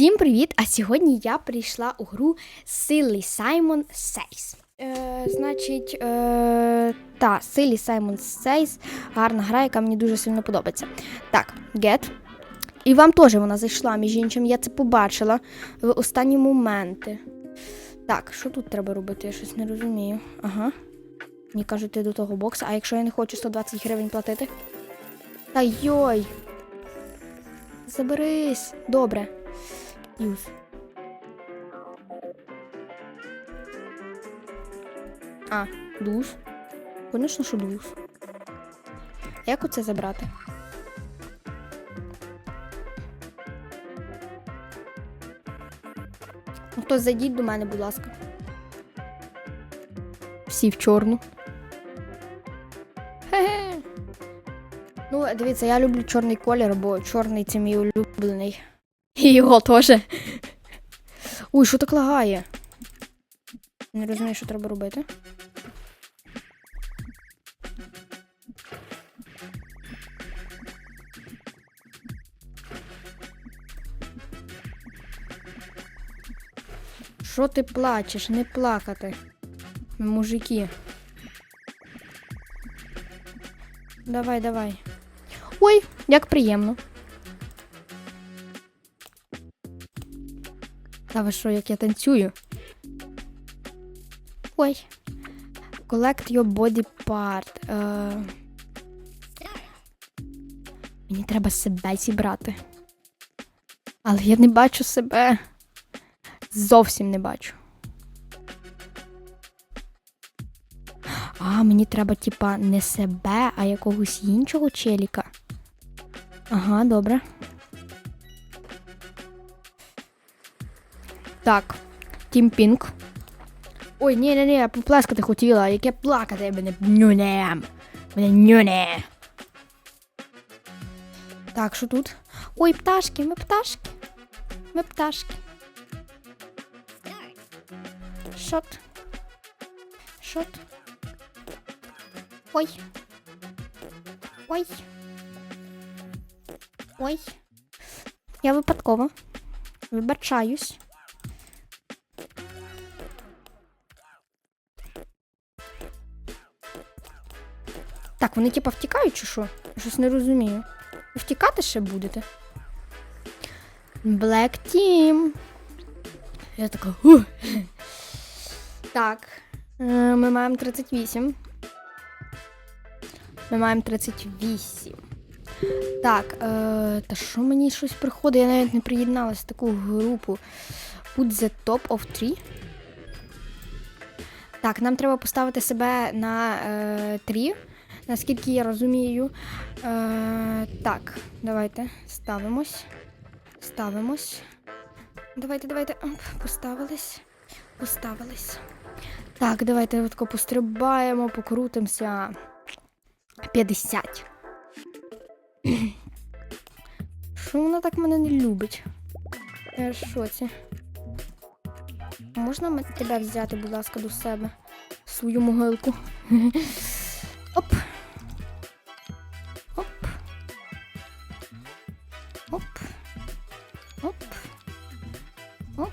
Всім привіт! А сьогодні я прийшла у гру Silly Simon Says. Е, значить, е, та, Silly Simon Says гарна гра, яка мені дуже сильно подобається. Так, Get. І вам теж вона зайшла, між іншим, я це побачила в останні моменти. Так, що тут треба робити? Я щось не розумію. Ага. Мені кажуть, ти до того бокса, а якщо я не хочу 120 гривень платити? Та йой! Заберись! Добре. Юз. А, душ. Конечно, що душ. Як оце забрати? Ну, Хтось зайдіть до мене, будь ласка. Всі в чорну. Хе-хе. Ну, дивіться, я люблю чорний колір, бо чорний це мій улюблений. І його теж. Ой, що так лагає? Не розумію, що треба робити. Що ти плачеш? Не плакати. Мужики. Давай, давай. Ой, як приємно. Та ви що, як я танцюю? Ой. Collect your body part. Е... Мені треба себе зібрати. Але я не бачу себе. Зовсім не бачу. А, мені треба, типа, не себе, а якогось іншого челіка. Ага, добре. Так, Тім Пінк. Ой, ні, ні, ні, я поплескати хотіла, яке плакати мене нюне. Мене нюне. Так, що тут? Ой, пташки, ми пташки. Ми пташки. Шот. Шот. Ой. Ой. Ой. Я випадково. Вибачаюсь. Так, вони типа втікають чи що? Щось не розумію. Втікати ще будете? Black Team. Я така. Ух. Так. е, Ми маємо 38. Ми маємо 38. Так, е, та що мені щось приходить? Я навіть не приєдналась в таку групу. Put the top of three. Так, нам треба поставити себе на е, 3, наскільки я розумію. Е, так, давайте ставимось. Ставимось. Давайте, давайте. Оп, поставились. Поставились. Так, давайте отко пострибаємо, покрутимося. 50. Що вона так мене не любить? Я шоці. Можна тебе взяти, будь ласка, до себе? Свою могилку. Оп. Оп. Оп. Оп.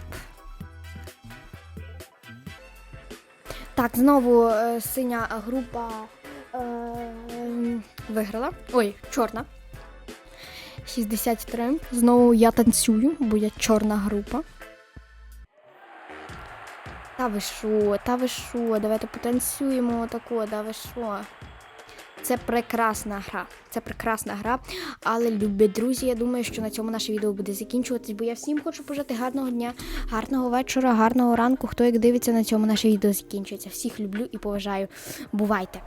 Так, знову е, синя група е, виграла. Ой, чорна. 63. Знову я танцюю, бо я чорна група. Та ви що, та ви що, давайте потанцюємо отако, да ви що. Це прекрасна гра. Це прекрасна гра. Але, любі друзі, я думаю, що на цьому наше відео буде закінчуватись, бо я всім хочу пожати гарного дня, гарного вечора, гарного ранку. Хто як дивиться на цьому наше відео закінчується. Всіх люблю і поважаю. Бувайте!